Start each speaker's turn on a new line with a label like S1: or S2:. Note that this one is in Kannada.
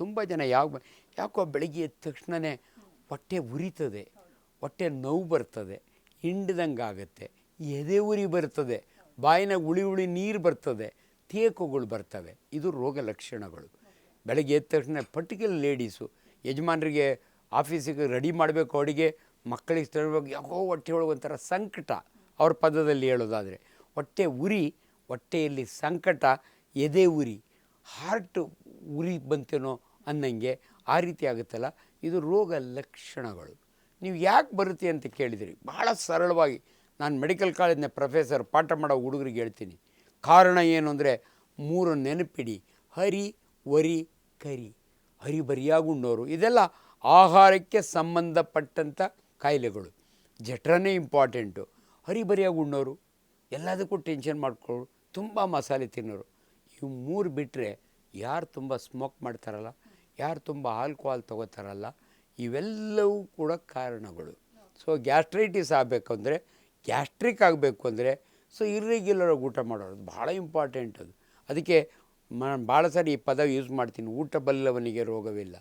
S1: ತುಂಬ ಜನ ಯಾವ, ಯಾಕೋ ಬೆಳಗ್ಗೆ ಎದ್ದ ತಕ್ಷಣವೇ ಹೊಟ್ಟೆ ಉರಿತದೆ, ಹೊಟ್ಟೆ ನೋವು ಬರ್ತದೆ, ಹಿಂಡ್ದಂಗೆ ಆಗುತ್ತೆ, ಎದೆ ಉರಿ ಬರ್ತದೆ, ಬಾಯಿನ ಉಳಿ ಉಳಿ ನೀರು ಬರ್ತದೆ, ತೇಕುಗಳು ಬರ್ತವೆ. ಇದು ರೋಗ ಲಕ್ಷಣಗಳು. ಬೆಳಗ್ಗೆ ಎದ್ದ ತಕ್ಷಣ ಪರ್ಟಿಕ್ಯುಲರ್ ಲೇಡೀಸು, ಯಜಮಾನರಿಗೆ ಆಫೀಸಿಗೆ ರೆಡಿ ಮಾಡಬೇಕು ಅಡುಗೆ ಮಕ್ಕಳಿಗೆ ತರಬೇಕು ಯಾಕೋ ಹೊಟ್ಟೆ ಒಳಗೆ ಒಂಥರ ಸಂಕಟ. ಅವ್ರ ಪದದಲ್ಲಿ ಹೇಳೋದಾದರೆ, ಹೊಟ್ಟೆ ಉರಿ, ಹೊಟ್ಟೆಯಲ್ಲಿ ಸಂಕಟ, ಎದೆ ಉರಿ ಹಾರ್ಟ್ ಉರಿ ಬಂತೇನೋ ಅನ್ನಂಗೆ ಆ ರೀತಿ ಆಗುತ್ತಲ್ಲ? ಇದು ರೋಗ ಲಕ್ಷಣಗಳು. ನೀವು ಯಾಕೆ ಬರುತ್ತೆ ಅಂತ ಕೇಳಿದಿರಿ. ಭಾಳ ಸರಳವಾಗಿ ನಾನು ಮೆಡಿಕಲ್ ಕಾಲೇಜ್ನ ಪ್ರೊಫೆಸರ್ ಪಾಠ ಮಾಡೋ ಹುಡುಗರಿಗೆ ಹೇಳ್ತೀನಿ. ಕಾರಣ ಏನು ಅಂದರೆ ಮೂರು ನೆನಪಿಡಿ. ಹರಿ, ವರಿ, ಕರಿ. ಹರಿಬರಿಯಾಗಿ ಉಣ್ಣೋರು ಇದೆಲ್ಲ ಆಹಾರಕ್ಕೆ ಸಂಬಂಧಪಟ್ಟಂಥ ಕಾಯಿಲೆಗಳು. ಜಠರನೇ ಇಂಪಾರ್ಟೆಂಟು ಹರಿಬರಿಯಾಗಿ ಉಣ್ಣೋರು ಎಲ್ಲದಕ್ಕೂ ಟೆನ್ಷನ್ ಮಾಡ್ಕೊಳ್ಳೋರು ತುಂಬ ಮಸಾಲೆ ತಿನ್ನೋರು. ಇವು ಮೂರು ಬಿಟ್ಟರೆ ಯಾರು ತುಂಬ ಸ್ಮೋಕ್ ಮಾಡ್ತಾರಲ್ಲ, ಯಾರು ತುಂಬ ಆಲ್ಕೋಹಾಲ್ ತಗೋತಾರಲ್ಲ, ಇವೆಲ್ಲವೂ ಕೂಡ ಕಾರಣಗಳು. ಸೊ ಗ್ಯಾಸ್ಟ್ರೈಟಿಸ್ ಆಗಬೇಕು ಅಂದರೆ ಗ್ಯಾಸ್ಟ್ರಿಕ್ ಆಗಬೇಕು ಅಂದರೆ ಸೊ ಇರ್ರೆಗ್ಯುಲರಾಗಿ ಊಟ ಮಾಡೋದು ಭಾಳ ಇಂಪಾರ್ಟೆಂಟ್ ಅದು. ಅದಕ್ಕೆ ಮ ಭಾಳ ಸಾರಿ ಈ ಪದ ಯೂಸ್ ಮಾಡ್ತೀನಿ. ಊಟ ಬಲ್ಲವನಿಗೆ ರೋಗವಿಲ್ಲ.